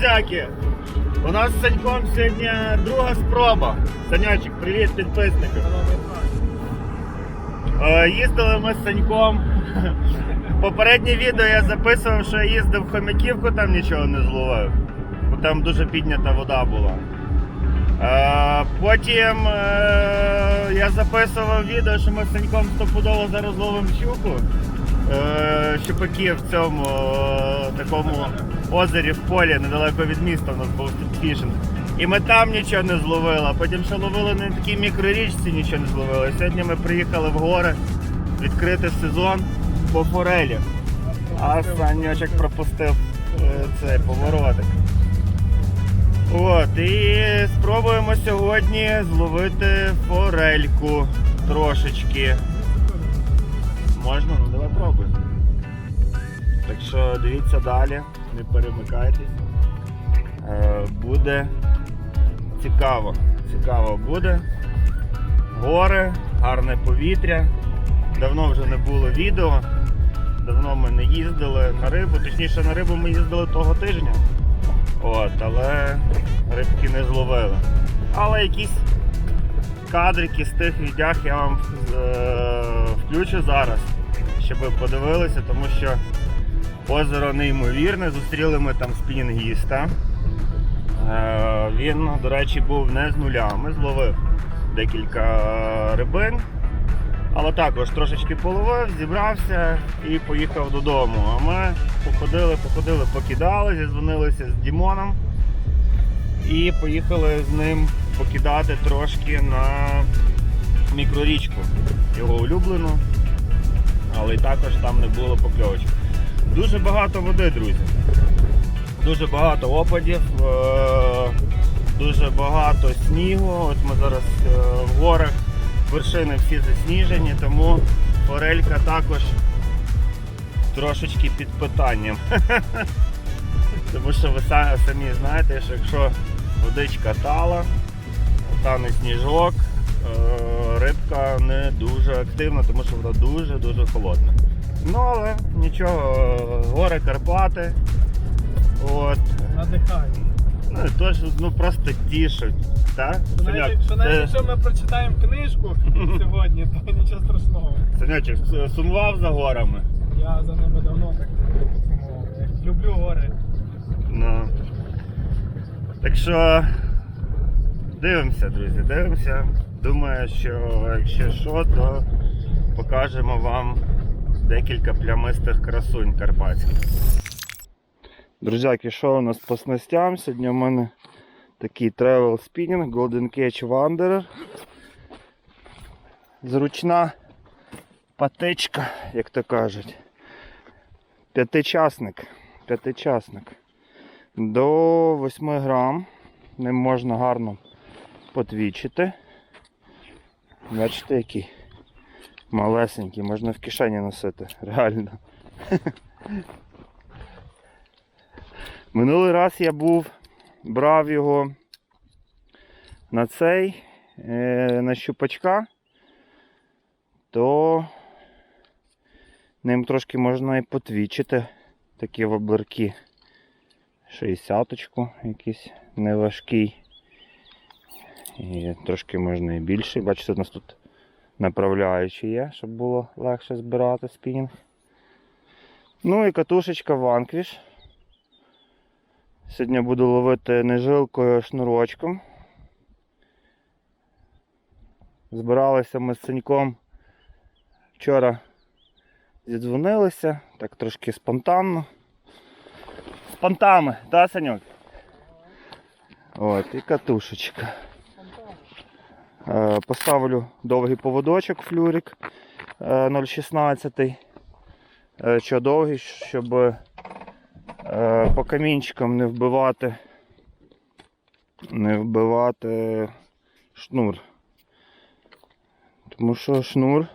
друзяки? У нас з Саньком сьогодні друга спроба. Санячик, привіт підписникам. Е, Їздили ми з Саньком. Попереднє відео я записував, що я їздив в Хомяківку, там нічого не зловив. Бо там дуже піднята вода була. Е, Потім е, я записував відео, що ми з Саньком стопудово зараз ловимо щуку. Щупаків в цьому е, такому озері в полі недалеко від міста у нас був фішинг. І ми там нічого не зловили, а потім ще ловили на такій мікрорічці, нічого не зловили. Сьогодні ми приїхали в гори відкрити сезон по форелі. А Санечок пропустив е, цей поворотик. От, і спробуємо сьогодні зловити форельку трошечки. Можна? Що дивіться далі, не перемикайтесь. Е, буде цікаво. Цікаво буде. Гори, гарне повітря. Давно вже не було відео. Давно ми не їздили на рибу. Точніше на рибу ми їздили того тижня. От, але рибки не зловили. Але якісь кадрики з тих відях я вам е, включу зараз, щоб ви подивилися, тому що озеро неймовірне. Зустріли ми там спінінгіста. Е, він, до речі, був не з нуля. Ми зловив декілька рибин. Але також трошечки половив, зібрався і поїхав додому. А ми походили, походили, покидали, зізвонилися з Дімоном і поїхали з ним покидати трошки на мікрорічку. Його улюблену, але й також там не було покльовочок. Дуже багато води, друзі. Дуже багато опадів, е, дуже багато снігу. От ми зараз е, в горах вершини всі засніжені, тому форелька також трошечки під питанням. Тому що ви самі знаєте, що якщо водичка тала, тане сніжок, е, рибка не дуже активна, тому що вона дуже-дуже холодна. Ну але нічого, гори Карпати. От. Надихає. Ну, і то ну просто тішить. Так? Що навіть, Саняк, що навіть ти- якщо ми прочитаємо книжку сьогодні, то нічого страшного. Санячок, с- сумував за горами. Я за ними давно так сумував. Я люблю гори. Ну. Так що дивимося, друзі, дивимося. Думаю, що якщо що, то покажемо вам декілька плямистих красунь карпатських. Друзяки, що у нас по снастям? Сьогодні у мене такий travel spinning Golden Cage Wanderer. Зручна патичка, як то кажуть. П'ятичасник. П'ятичасник. До 8 грам. Ним можна гарно потвічити. Бачите, який малесенький, можна в кишені носити, реально. Минулий раз я був, брав його на цей, е, на щупачка, то ним трошки можна і потвічити такі воблерки. 60-очку якийсь неважкий. І трошки можна і більший. Бачите, у нас тут направляючі є, щоб було легше збирати спінінг. Ну і катушечка Vanquish. Сьогодні буду ловити не жилкою, а шнурочком. Збиралися ми з Саньком. Вчора зідзвонилися, так трошки спонтанно. З понтами, та Саньок? От, і катушечка. Е, Поставлю довгий поводочок флюрик е, 0,16. Е, Що довгий, щоб е, по камінчикам не вбивати, не вбивати шнур. Тому що шнур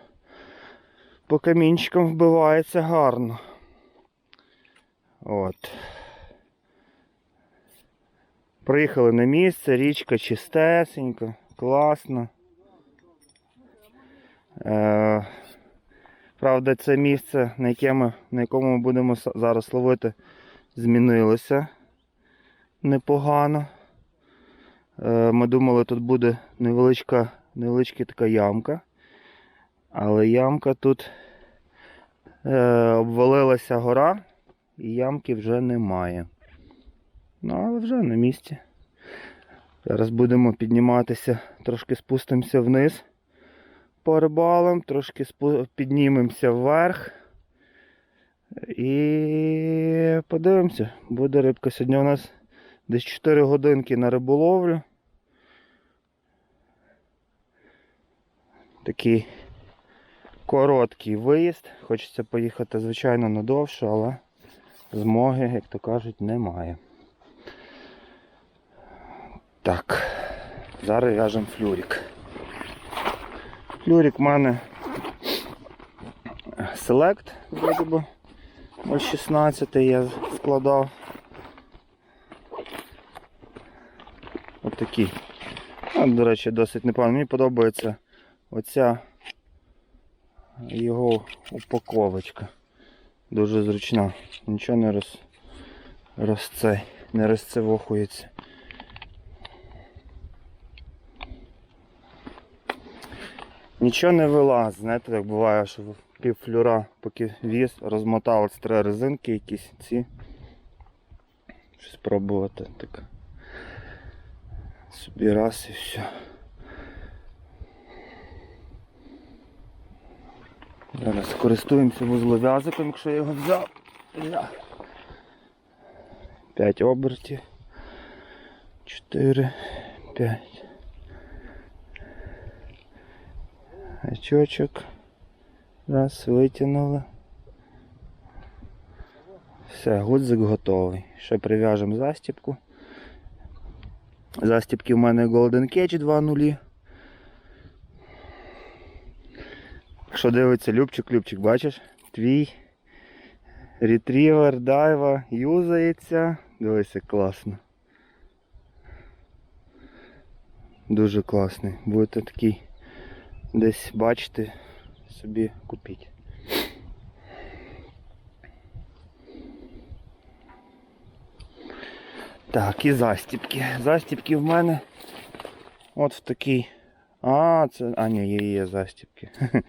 по камінчикам вбивається гарно. От. Приїхали на місце, річка чистесенька, класно. Е, правда, це місце, на, яке ми, на якому ми будемо зараз ловити, змінилося. непогано. Е, Ми думали, тут буде невеличка, невеличка така ямка. Але ямка тут е, обвалилася гора і ямки вже немає. Ну, але вже на місці. Зараз будемо підніматися, трошки спустимося вниз по рибалам, трошки піднімемося вверх. І подивимося, буде рибка. Сьогодні у нас десь 4 годинки на риболовлю. Такий короткий виїзд. Хочеться поїхати, звичайно, надовше, але змоги, як то кажуть, немає. Так, зараз в'яжемо флюрик. Флюрик в мене Select, вроді би. 0,16 я вкладав. Отакий. А, до речі, досить непогано. Мені подобається оця його упаковочка. Дуже зручна. Нічого не роз, розцей, не розцевохується. Нічого не вилазить, знаєте, так буває, що пів флюра, поки віз, розмотали три резинки якісь ці. Щось спробувати так. Собі раз і все. Зараз користуємося вузлов'язиком, якщо я його взяв. 5 обертів. 4, 5. Гачочок. Раз, витягнули. Все, гудзик готовий. Ще прив'яжемо застіпку. Застіпки в мене Golden Cage 2.0. Що дивиться, Любчик, Любчик, бачиш? Твій ретрівер, дайва юзається. Дивися, класно. Дуже класний. Будете такий десь бачити, собі купіть. Так, і застіпки. Застіпки в мене от в такий. А, це. А, ні, є, є застіпки.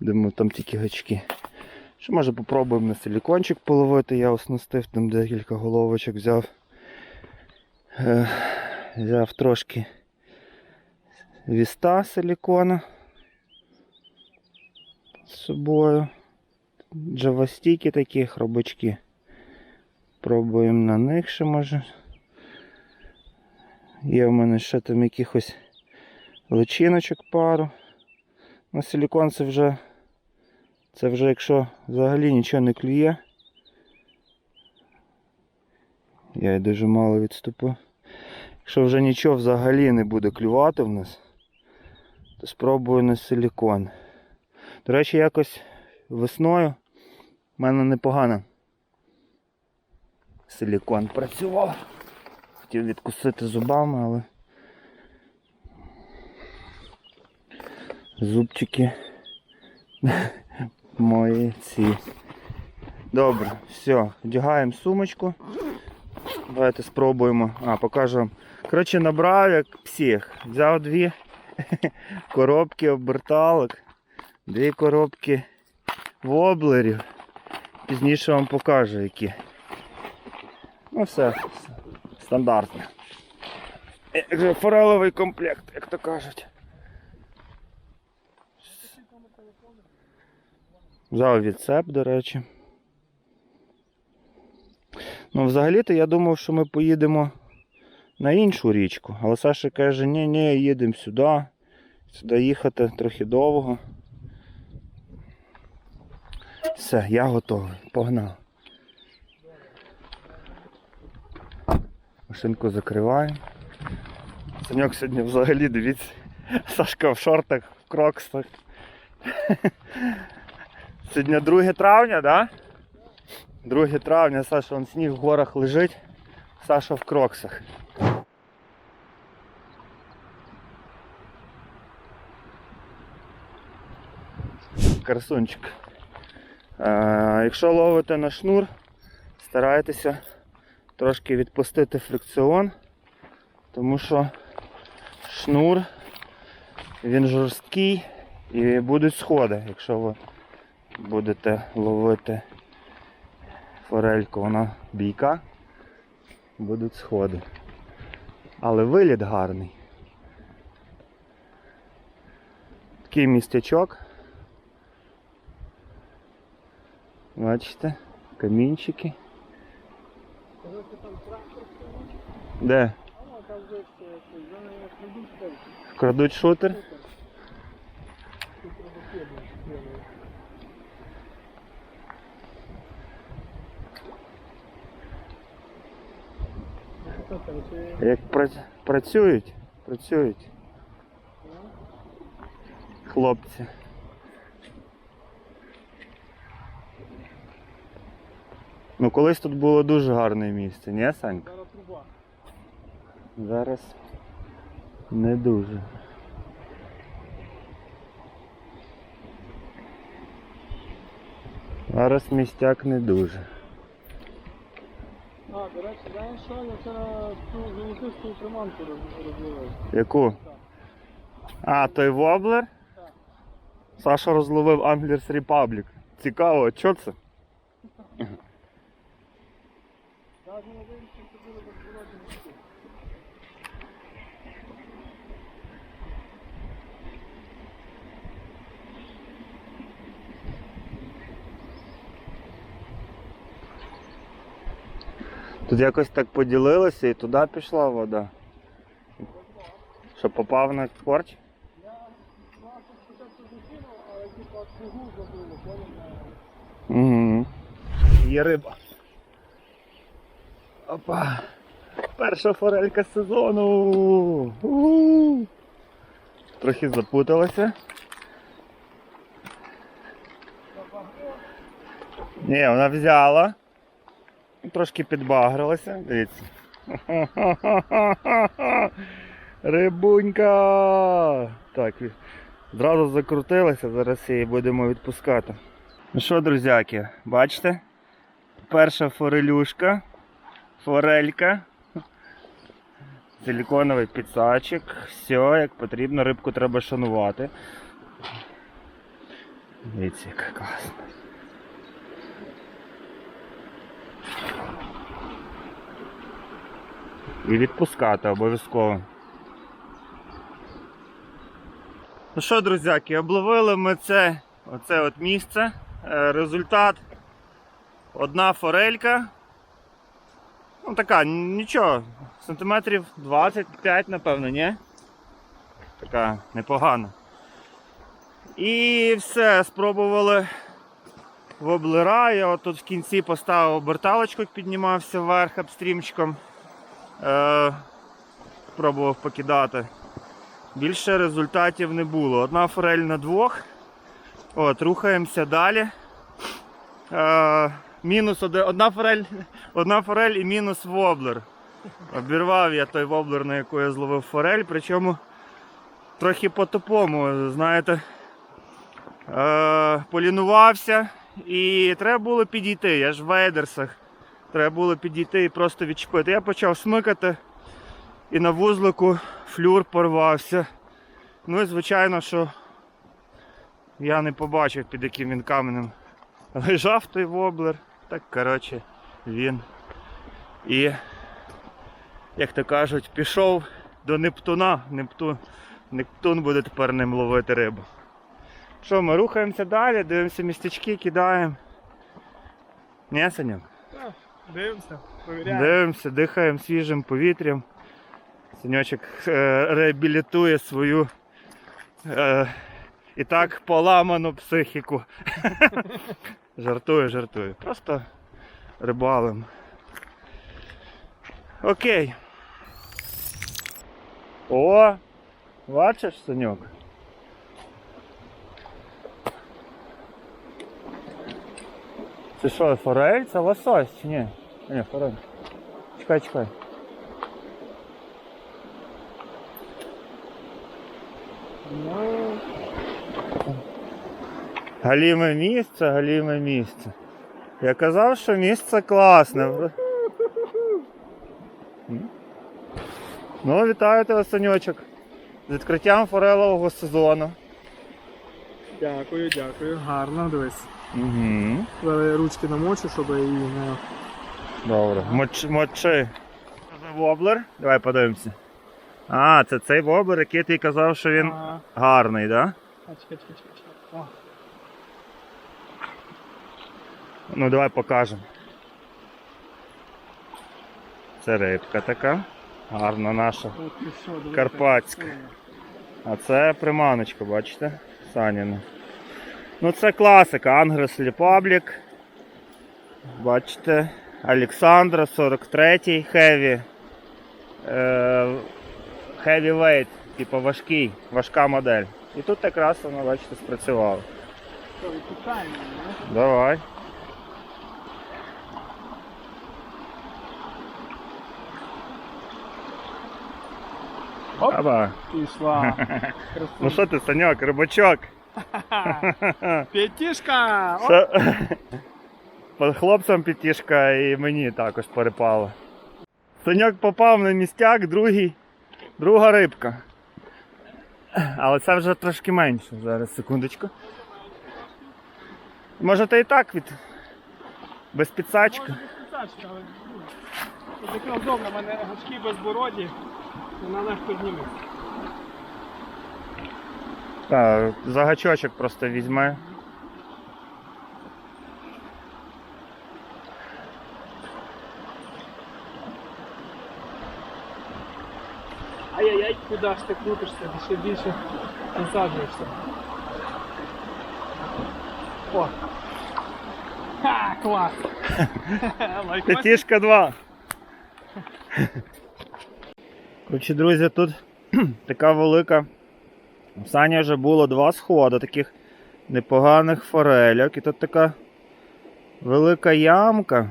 Думаю, там тільки гачки. Що може попробуємо на силікончик половити, я оснастив, там декілька головочок взяв. Е, взяв трошки віста силікона з собою. Джавастіки такі, хробачки. Пробуємо на них ще може. Є в мене ще там якихось личиночок пару. На силікон це вже, це вже якщо взагалі нічого не клює. Я й дуже мало відступив. Якщо вже нічого взагалі не буде клювати в нас, то спробую на силікон. До речі, якось весною в мене непогано силікон працював. Хотів відкусити зубами, але зубчики мої ці. Добре, все, вдягаємо сумочку. Давайте спробуємо. А, покажу вам. Коротше, набрав як псих. Взяв дві коробки оберталок, дві коробки воблерів. Пізніше вам покажу які. Ну все, стандартно. Як фореловий комплект, як то кажуть. Взяв відцеп, до речі. Ну, взагалі-то я думав, що ми поїдемо на іншу річку. Але Саша каже, ні, ні, їдемо сюди. Сюди їхати трохи довго. Все, я готовий. Погнав. Машинку закриваю. Саньок сьогодні взагалі, дивіться, Сашка в шортах, в кроксах. Сьогодні 2 травня. Да? 2 травня, Саша, он сніг в горах лежить, Саша в кроксах. Красунчик. Е, якщо ловите на шнур, старайтеся трошки відпустити фрикціон, тому що шнур він жорсткий і будуть сходи, якщо ви будете ловити форельку, вона бійка, будуть сходи. Але виліт гарний. Такий містечок. Бачите, камінчики. Коротше, там трактор стоїть, Де? а там вже це, це, за нею кладуть стельку. Крадуть шутер. Супер. Тут треба кидати, кидати. Ну, що там, чи- Як пра- працюють, працюють хлопці. Ну колись тут було дуже гарне місце, ні, Санька? Зараз труба. Зараз не дуже. Зараз містяк не дуже. А, до речі, знаєш що, я вчора цю золотисту приманку роз- розловив. Яку? А, той воблер? Так. Саша розловив Anglers Republic. Цікаво, що це? Навіть не дивлюся, що було безпородні місці. Тут якось так поділилося і туди пішла вода. Що попав на корч? Я спочатку закинув, але кругу забило? Угу. Є риба. Опа. Перша форелька сезону. У-у-у. Трохи запуталася. Ні, вона взяла. Трошки підбагрилася. Дивіться. Рибунька! Так, зразу закрутилася, зараз її будемо відпускати. Ну що, друзяки, бачите? Перша форелюшка, форелька, силіконовий підсачик, все як потрібно, рибку треба шанувати. Дивіться, яка класна. І відпускати обов'язково. Ну що, друзяки, обловили ми це, оце от місце. Е, Результат одна форелька. Ну така, нічого, сантиметрів 25, напевно, ні? Така непогана. І все, спробували воблера. Я тут в кінці поставив оберталочку, піднімався вверх апстрімчиком. Е, пробував покидати. Більше результатів не було. Одна форель на двох. От, рухаємося далі. Е, мінус один, одна форель, одна форель і мінус воблер. Обірвав я той воблер, на яку я зловив форель, причому трохи по-тупому, знаєте. Е, полінувався і треба було підійти. Я ж в вейдерсах. Треба було підійти і просто відчепити. Я почав смикати і на вузлику флюр порвався. Ну і звичайно, що я не побачив, під яким він каменем лежав той воблер. Так, коротше, він. І, як то кажуть, пішов до Нептуна. Нептун, Нептун буде тепер ним ловити рибу. Що, ми рухаємося далі, дивимося містечки, кидаємо. Ні, Санюк? Так, Дивимося, перевіряємо. Дивимося, дихаємо свіжим повітрям. Саньочок е, реабілітує свою е, і так поламану психіку. жартую, жартую. Просто рибалим. Окей. О! Бачиш, Саньок? Це що, форель? Це лосось чи ні? Ні, форель. Чекай, чекай. Ну, Галіме місце, галіме місце. Я казав, що місце класне. Ну, вітаю тебе, Санючок. З відкриттям форелового сезону. Дякую, дякую. Гарно, дивись. Угу. Зараз я ручки намочу, щоб її не. Добре. Моч, мочи. За воблер? Давай подивимося. А, це цей воблер, який ти казав, що він Ага. гарний, так? Да? Чекай, чекай, чекай, чекай. О, Ну давай покажемо. Це рибка така. Гарна наша. Карпатська. А це приманочка, бачите? Саніна. Ну це класика, Ангрес Republic. Бачите, Олександра 43 Heavy. Heavyweight, типу важкий, важка модель. І тут якраз воно, бачите, відпускаємо. Давай. Оп. Давай. Пішла. Ну що ти, Саньок, рибачок? П'ятішка! По хлопцям п'ятішка і мені також перепало. Саньок попав на містяк, другий, друга рибка. Але це вже трошки менше. Зараз, секундочку. Може то і так від. Без підсачки. Може, підсачка, але, ну, Тут якраз добре, в мене гачки безбороді, вона легко зніметься. Так, за гачочок просто візьме. Ай-яй-яй, куди ж ти крутишся, ти ще більше насаджуєшся. О! Ха, клас! Лайкос. П'ятішка 2. Коротше, друзі, тут така велика. У Сані вже було два сходи таких непоганих форельок. І тут така велика ямка,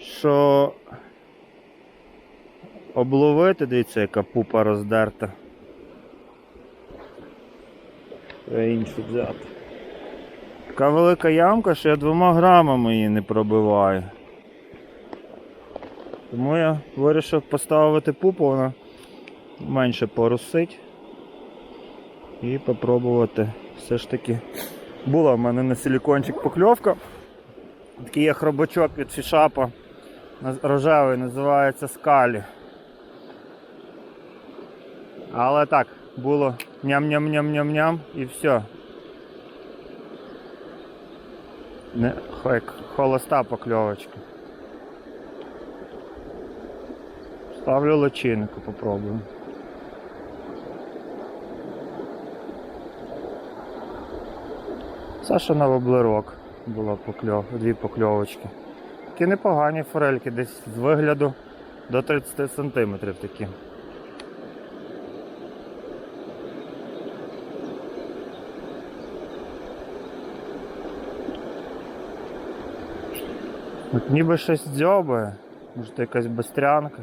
що обловити, дивіться, яка пупа роздерта. Треба іншу взяти. Така велика ямка, що я двома грамами її не пробиваю. Тому я вирішив поставити пупу, вона менше порусить. І попробувати все ж таки. Була в мене на силікончик покльовка. Такий є хробачок від фішапа. Рожевий, називається скалі. Але так, було ням-ням-ням-ням-ням і все. Не, холоста покльовочка. Ставлю личинку, попробую. Саша на воблерок була покльов, дві покльовочки. Такі непогані форельки, десь з вигляду до 30 см такі. От ніби щось дзьобає. Може якась бастрянка.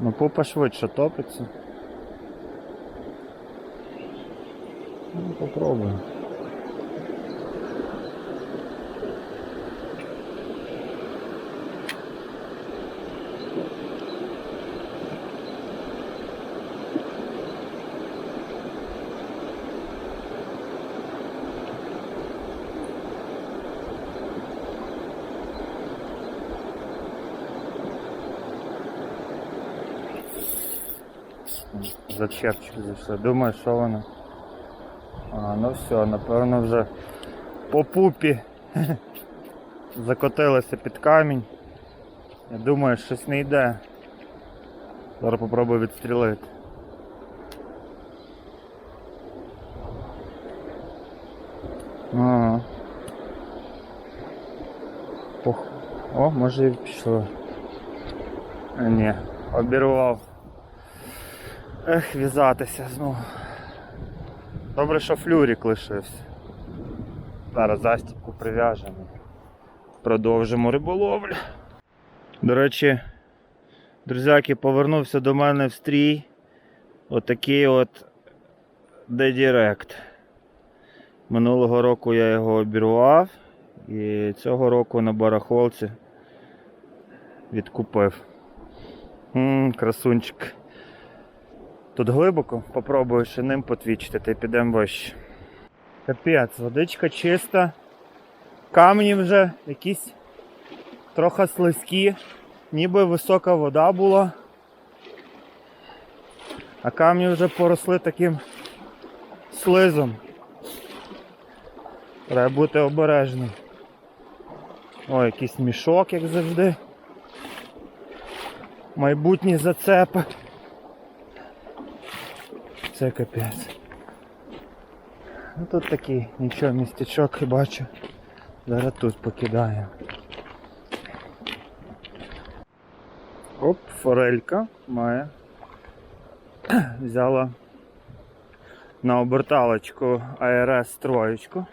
Ну попа швидше топиться. Ну, попробуємо. Зачепчик зайшли. Думаю, що воно. А, ну все, напевно вже по пупі закотилося під камінь. Я думаю, щось не йде. Зараз попробую відстрілити. Ага. Ох. О, може і пішло. А, ні, обірвав. Ех, в'язатися знову. Добре, що флюрік лишився. Зараз застіпку прив'яжемо. Продовжимо риболовлю. До речі, друзяки, повернувся до мене в стрій. Отакий от D-Direct. Минулого року я його обірвав. І цього року на барахолці відкупив. Ммм, красунчик. Тут глибоко, попробую ще ним потвічити, та й підемо вище. Капець, водичка чиста. Камені вже якісь трохи слизькі, ніби висока вода була. А камні вже поросли таким слизом. Треба бути обережним. О, якийсь мішок, як завжди. Майбутні зацепи. Це капець. Ну тут такий нічого містечок бачу. Зараз тут покидаємо. Оп, форелька має. Взяла на оберталочку АРС троєчку.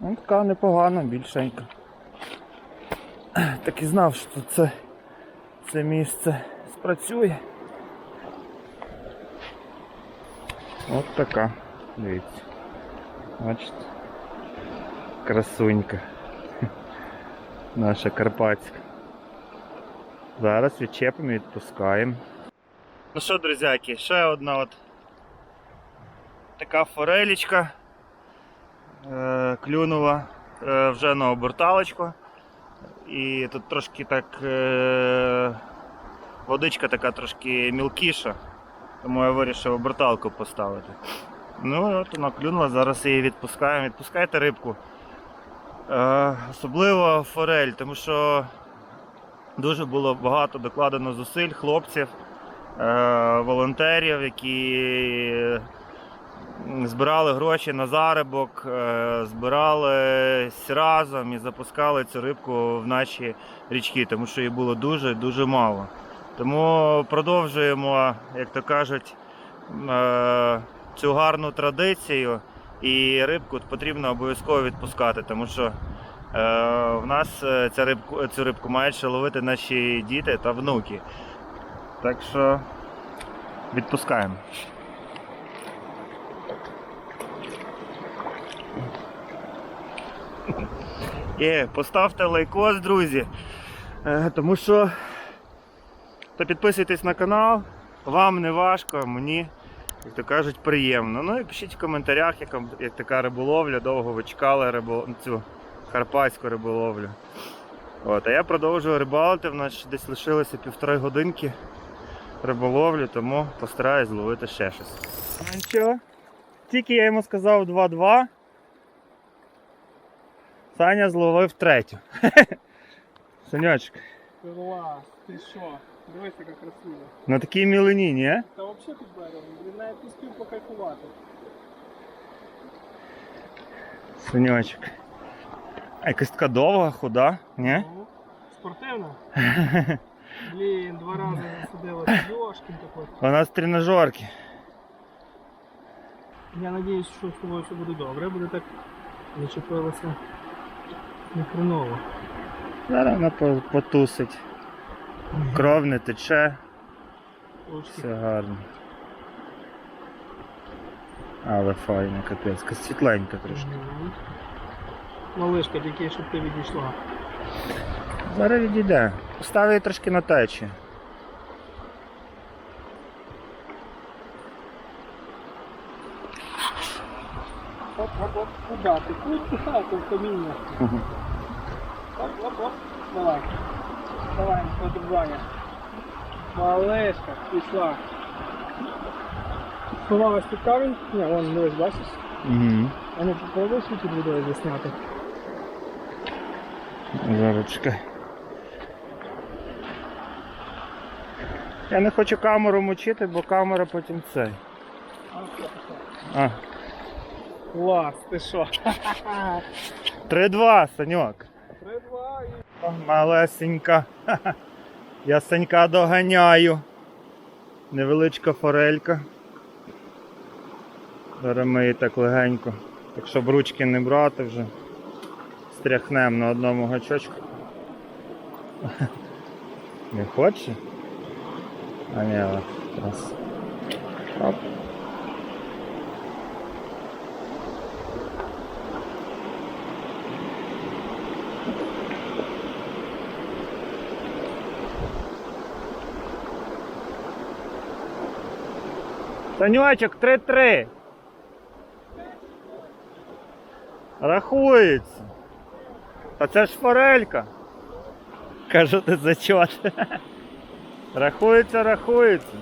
Ну, така непогана, більшенька. Так і знав, що це, це місце спрацює. От така. Дивіться. Бачите? Красунька. Наша Карпатська. Зараз відчепимо і відпускаємо. Ну що, друзяки, ще одна от така форелічка. Е, клюнула е, вже на оберталочку. І тут трошки так е, водичка така трошки мілкіша, тому я вирішив оберталку поставити. Ну от вона клюнула, зараз її відпускаємо. Відпускайте рибку. Е, особливо форель, тому що дуже було багато докладено зусиль хлопців, е, волонтерів, які збирали гроші на заробок, е, збирались разом і запускали цю рибку в наші річки, тому що її було дуже дуже мало. Тому продовжуємо, як то кажуть, е, цю гарну традицію. І рибку потрібно обов'язково відпускати, тому що е, в нас е, ця рибку, цю рибку мають ще ловити наші діти та внуки. Так що відпускаємо. Є, поставте лайкос, друзі. Тому що то підписуйтесь на канал, вам не важко, мені, як то кажуть, приємно. Ну і пишіть в коментарях, як, як така риболовля, довго ви чекали рибо, цю карпатську риболовлю. От, а я продовжую рибалити, в нас десь лишилося півтори годинки риболовлі, тому постараюсь зловити ще щось. Ну нічого, тільки я йому сказав 2-2. Саня зловив третю. Санечок, Клас, ти що? Дивись, яка красива. на такій мілині, ні? Та взагалі під берегом, блін, навіть успів покайфувати. Санечок. А якась така довга, худа, ні? Ну, Спортивно. Блін, два рази засадила Йошкін такой. Вона з тренажерки. Я надіюсь, що з тобою все буде добре, буде так не чепилося не хреново. Зараз вона по- потусить. Кров не тече, все гарно. Але файна, капець, така світленька трошки. Малишка, тільки щоб ти відійшла. Зараз відійде. Постав її трошки на течі. Оп, оп, оп, куда ти? Куда ти в каміння? Оп, оп, оп, давай. Давай, подругання. Малешка, пішла. Сховалась під камінь? Ні, вон, дивись, бачиш? Угу. А ну попробуй під водою засняти. Зараз чекай. Я не хочу камеру мочити, бо камера потім цей. А. А, Клас, ти що? 3-2, Саньок. Малесенька. Ха-ха. Я Санька доганяю. Невеличка форелька. Зараз ми її так легенько. Так щоб ручки не брати вже. Стряхнемо на одному гачочку. Не хоче? А ні, раз. Оп. Санючок 3-3. Рахується. А це ж форелька. Кажу, ти зачот. Рахується, рахується.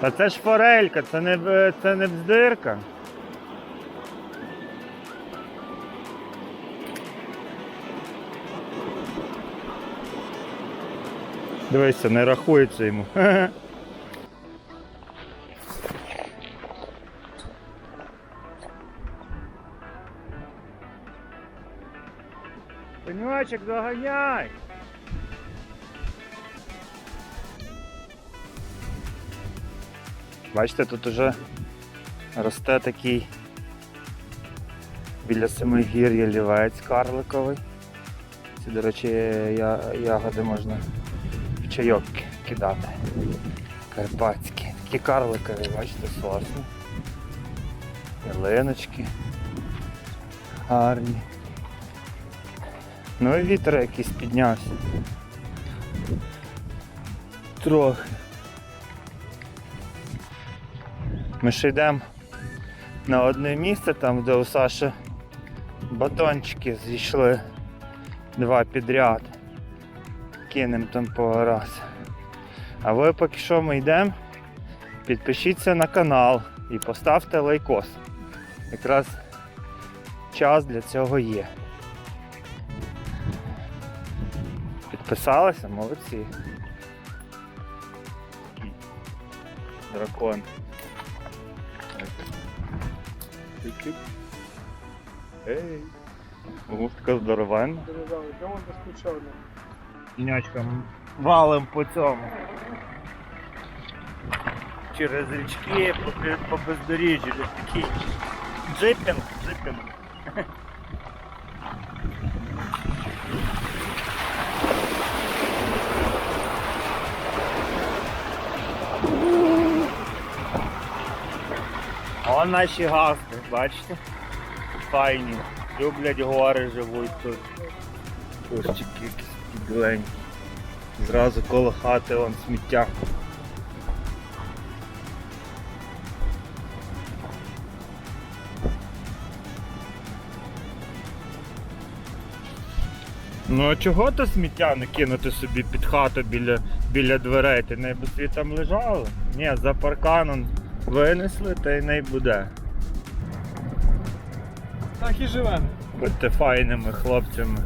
Та це ж форелька, це не, це не бздирка. Дивися, не рахується йому. Пеньочек, доганяй! Бачите, тут уже росте такий біля Семигір'я лівець карликовий. Ці, до речі, я, ягоди можна чайок ки- кидати. Карпатські. Такі карликові, бачите, сосни. Ялиночки. Гарні. Ну і вітер якийсь піднявся. Трохи. Ми ще йдемо на одне місце, там де у Саші батончики зійшли два підряд. Кинемо там по раз. А ви поки що ми йдемо, підпишіться на канал і поставте лайкос. Якраз час для цього є. Підписалися? Молодці. Дракон. Ей. Ого, така здоровенна. Дерев'яний, де вон безключовно? Нячкам валим по цьому. Через річки по, по бездоріжжю. Такий джипінг, джипінг. О, наші гасли, бачите? Файні. Люблять гори, живуть тут. Кущики якісь підленькі. Зразу коло хати вон сміття. Ну а чого то сміття не кинути собі під хату біля, біля дверей? Ти не би там лежало? Ні, за парканом винесли та й не буде. Так і живемо. Будьте файними хлопцями.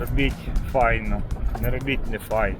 Робіть файно. Не робіть не файно.